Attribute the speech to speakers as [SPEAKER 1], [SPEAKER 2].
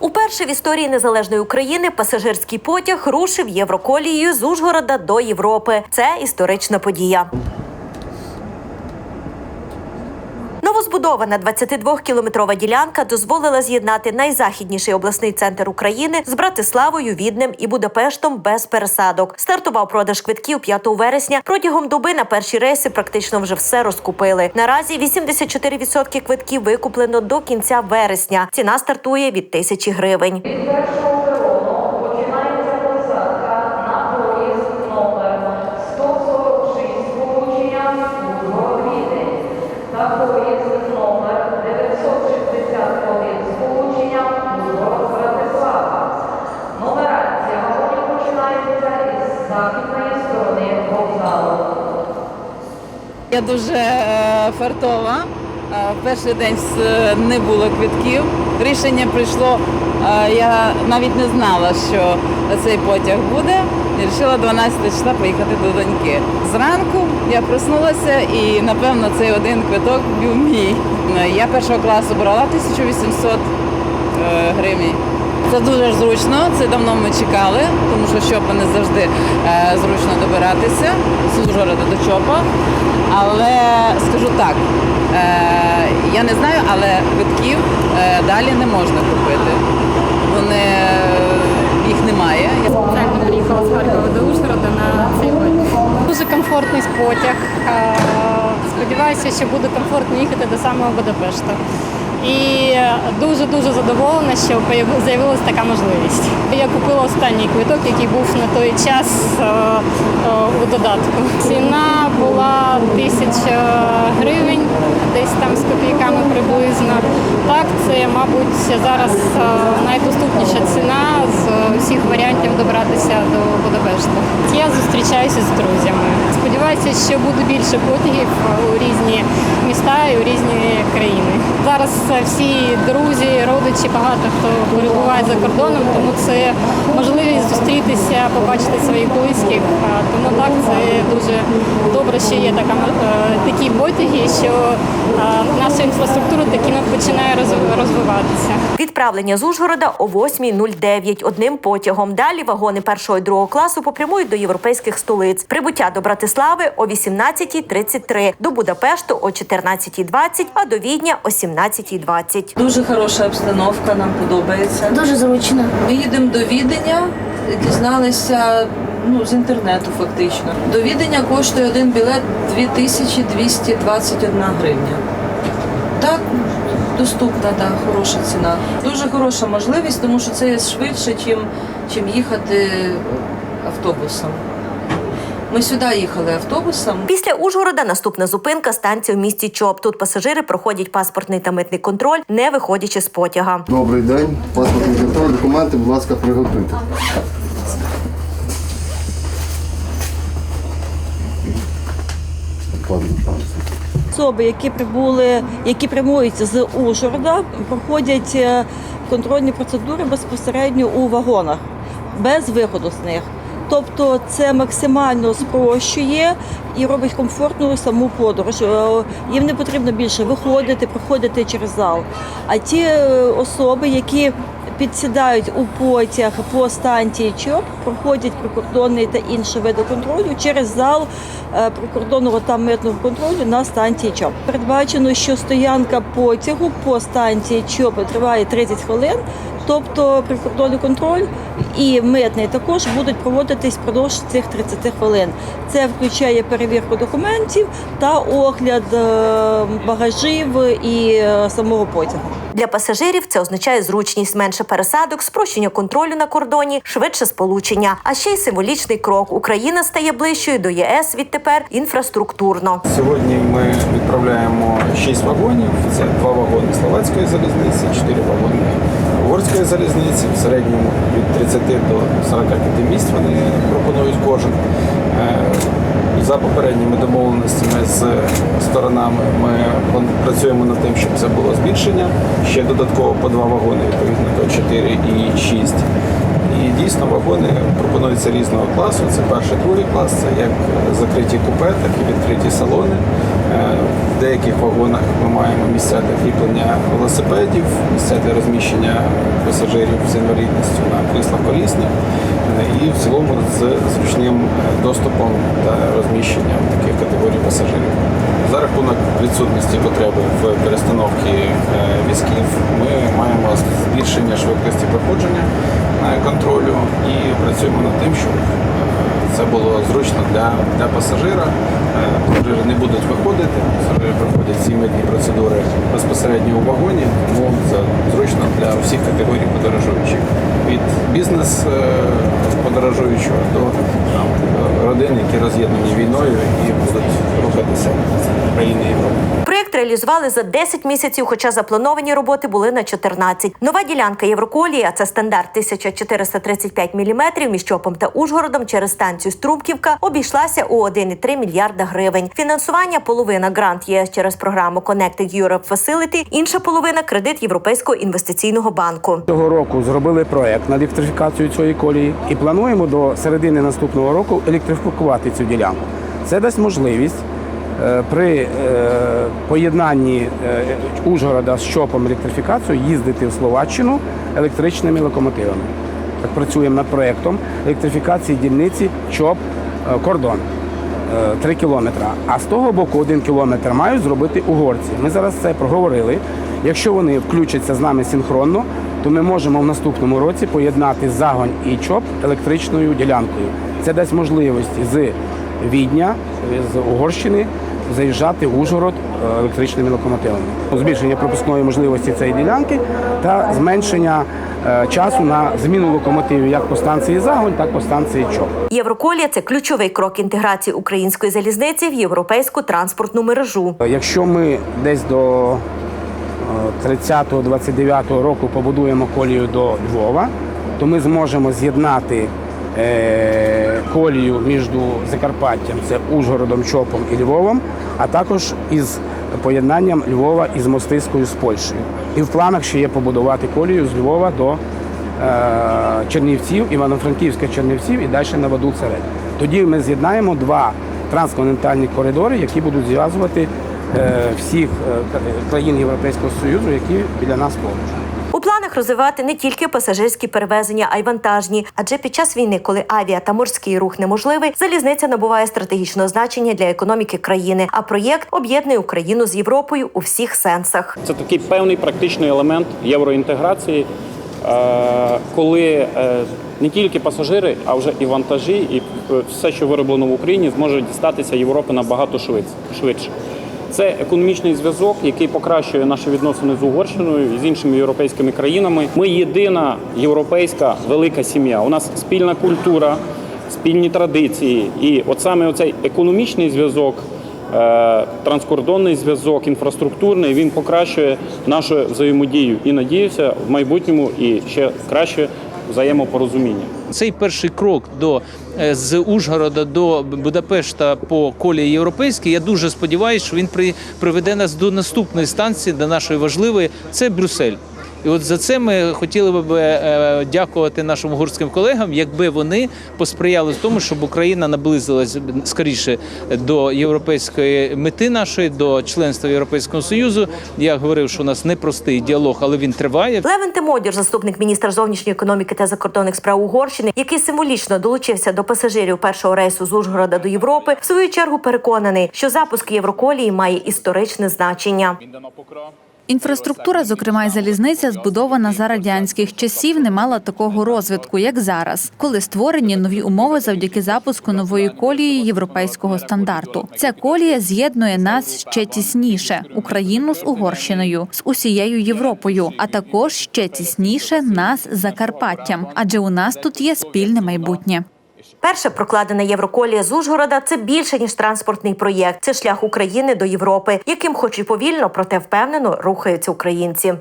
[SPEAKER 1] Уперше в історії незалежної України пасажирський потяг рушив Євроколією з Ужгорода до Європи. Це історична подія. Новозбудована 22-кілометрова ділянка дозволила з'єднати найзахідніший обласний центр України з Братиславою, Віднем і Будапештом без пересадок. Стартував продаж квитків 5 вересня. Протягом доби на перші рейси практично вже все розкупили. Наразі 84% квитків викуплено до кінця вересня. Ціна стартує від тисячі гривень.
[SPEAKER 2] Я дуже е, фартова. Е, В перший день не було квитків. Рішення прийшло. е, Я навіть не знала, що цей потяг буде. І вирішила 12 числа поїхати до доньки. Зранку я проснулася і напевно цей один квиток був мій. Я першого класу брала 1800 е, гривень. Це дуже зручно, це давно ми чекали, тому що Чопа не завжди е, зручно добиратися з Ужгорода до Чопа. Але скажу так, е, я не знаю, але квитків е, далі не можна купити. Вони їх немає. Я
[SPEAKER 3] Спеціально приїхала з Харкова до Ужгорода на цей потяг. Дуже комфортний потяг. Сподіваюся, що буде комфортно їхати до самого Будапешта. І дуже-дуже задоволена, що з'явилася така можливість. Я купила останній квиток, який був на той час е, е, у додатку. Ціна була тисяча гривень, десь там з копійками приблизно. Так, це, мабуть, зараз е, найдоступніша ціна з усіх варіантів добратися до Будапешта. Я зустрічаюся з друзями. Сподіваюся, що буде більше потягів у різні міста і у різні країни. Зараз всі друзі, родичі, багато хто перебуває за кордоном, тому це можливість зустрітися, побачити своїх близьких. Тому так це дуже добре, що є така е, такі потяги, що наша інфраструктура такими починає роз- розвиватися.
[SPEAKER 1] Відправлення з Ужгорода о 8.09 одним потягом. Далі вагони першого і другого класу попрямують до європейських столиць. Прибуття до Братислави о 18.33, до Будапешту о 14.20, а до Відня о 17.20.
[SPEAKER 4] Дуже хороша обстановка, нам подобається.
[SPEAKER 5] Дуже зручно.
[SPEAKER 4] Ми їдемо до Віденя, дізналися ну, з інтернету фактично. До Віденя коштує один білет 2221 гривня. Так, доступна, так, хороша ціна. Дуже хороша можливість, тому що це є швидше, чим, чим їхати автобусом. Ми сюди їхали автобусом.
[SPEAKER 1] Після Ужгорода наступна зупинка станція в місті Чоп. Тут пасажири проходять паспортний та митний контроль, не виходячи з потяга.
[SPEAKER 6] Добрий день. Паспортний контроль, документи, будь ласка, приготуйте.
[SPEAKER 7] Особи, які прибули, які прямують з Ужгорода, проходять е, контрольні процедури безпосередньо у вагонах, без виходу з них. Тобто це максимально спрощує і робить комфортною саму подорож. Е, Їм не потрібно більше виходити, проходити через зал. А ті е, особи, які підсідають у потяг по станції ЧОП, проходять прикордонний та інші види контролю через зал е, прикордонного та митного контролю на станції ЧОП. Передбачено, що стоянка потягу по станції ЧОП триває 30 хвилин. Тобто прикордонний контроль і митний також будуть проводитись впродовж цих 30 хвилин. Це включає перевірку документів та огляд е, багажів і е, самого потягу.
[SPEAKER 1] Для пасажирів це означає зручність, менше пересадок, спрощення контролю на кордоні, швидше сполучення. А ще й символічний крок. Україна стає ближчою до ЄС відтепер інфраструктурно.
[SPEAKER 8] Сьогодні ми відправляємо 6 вагонів. Це два вагони словацької залізниці, 4 вагони угорської залізниці. В середньому від 30 до 45 місць вони пропонують кожен. Е, За попередніми домовленостями з сторонами ми працюємо над тим, щоб це було збільшення. Ще додатково по два вагони, відповідно до 4 і 6. І дійсно вагони пропонуються різного класу. Це перший, другий клас, це як закриті купе, так і відкриті салони. Е, В деяких вагонах ми маємо місця для кріплення велосипедів, місця для розміщення пасажирів з інвалідністю на кріслах колісних і в цілому з зручним е, доступом та розміщенням таких категорій пасажирів. За рахунок відсутності потреби в перестановці військів візків ми маємо збільшення швидкості проходження е, контролю і працюємо над тим, щоб е, це було зручно для, для пасажира. Е, Пасажири не будуть виходити, пасажири проходять ці митні процедури безпосередньо у вагоні, тому це зручно для всіх категорій подорожуючих. Від бізнес е, подорожуючого до там, родин, які роз'єднані війною і будуть рухатися країни Європи.
[SPEAKER 1] Реалізували за 10 місяців, хоча заплановані роботи були на 14. Нова ділянка Євроколії, а це стандарт 1435 мм між Чопом та Ужгородом через станцію Струбківка, обійшлася у 1,3 мільярда гривень. Фінансування половина грант ЄС через програму Connected Europe Facility, інша половина кредит Європейського інвестиційного банку.
[SPEAKER 5] Цього року зробили проект на електрифікацію цієї колії і плануємо до середини наступного року електрифікувати цю ділянку. Це дасть можливість при е, поєднанні е, Ужгорода з ЧОПом електрифікацією їздити в Словаччину електричними локомотивами. Так працюємо над проектом електрифікації дільниці ЧОП е, кордон. 3 кілометри. А з того боку один кілометр мають зробити угорці. Ми зараз це проговорили. Якщо вони включаться з нами синхронно, то ми можемо в наступному році поєднати загонь і ЧОП електричною ділянкою. Це дасть можливість з Відня, з Угорщини заїжджати в Ужгород е, електричними локомотивами. Збільшення пропускної можливості цієї ділянки та зменшення е, часу на зміну локомотивів як по станції Загонь, так і по станції ЧОП.
[SPEAKER 1] Євроколія це ключовий крок інтеграції української залізниці в європейську транспортну мережу.
[SPEAKER 5] Якщо ми десь до е, 30-29 року побудуємо колію до Львова, то ми зможемо з'єднати е, колію між Закарпаттям, це Ужгородом, Чопом і Львовом, а також із поєднанням Львова із Мостиською з Польщею. І в планах ще є побудувати колію з Львова до е, Чернівців, Івано-Франківська Чернівців і далі на воду Церет. Тоді ми з'єднаємо два трансконтинентальні коридори, які будуть зв'язувати е, всіх е, країн Європейського Союзу, які біля нас поруч.
[SPEAKER 1] Розвивати не тільки пасажирські перевезення, а й вантажні. Адже під час війни, коли авіа та морський рух неможливий, залізниця набуває стратегічного значення для економіки країни. А проєкт об'єднує Україну з Європою у всіх сенсах.
[SPEAKER 9] Це такий певний практичний елемент євроінтеграції, е, коли е, не тільки пасажири, а вже і вантажі, і е, все, що вироблено в Україні, зможе дістатися Європи набагато швидше. Це економічний зв'язок, який покращує наші відносини з Угорщиною і з іншими європейськими країнами. Ми єдина європейська велика сім'я. У нас спільна культура, спільні традиції. І от саме оцей економічний зв'язок Е, транскордонний зв'язок, інфраструктурний, він покращує нашу взаємодію і надіюся в майбутньому і ще краще взаємопорозуміння.
[SPEAKER 10] Цей перший крок до е, з Ужгорода до Будапешта по колії європейській. Я дуже сподіваюся, що він при, приведе нас до наступної станції, до нашої важливої. Це Брюссель. І от за це ми хотіли б е, дякувати нашим угорським колегам, якби вони посприяли тому, щоб Україна наблизилась скоріше до європейської мети нашої, до членства Європейського Союзу. Я говорив, що у нас непростий діалог, але він триває.
[SPEAKER 1] Левен Тимодір, заступник міністра зовнішньої економіки та закордонних справ Угорщини, який символічно долучився до пасажирів першого рейсу з Ужгорода до Європи, в свою чергу переконаний, що запуск Євроколії має історичне значення.
[SPEAKER 11] Інфраструктура, зокрема й залізниця, збудована за радянських часів, не мала такого розвитку, як зараз, коли створені нові умови завдяки запуску нової колії європейського стандарту. Ця колія з'єднує нас ще тісніше Україну з Угорщиною, з усією Європою, а також ще тісніше нас з Закарпаттям, адже у нас тут є спільне майбутнє.
[SPEAKER 1] Перша прокладена Євроколія з Ужгорода це більше ніж транспортний проєкт. Це шлях України до Європи, яким, хоч і повільно, проте впевнено рухаються українці.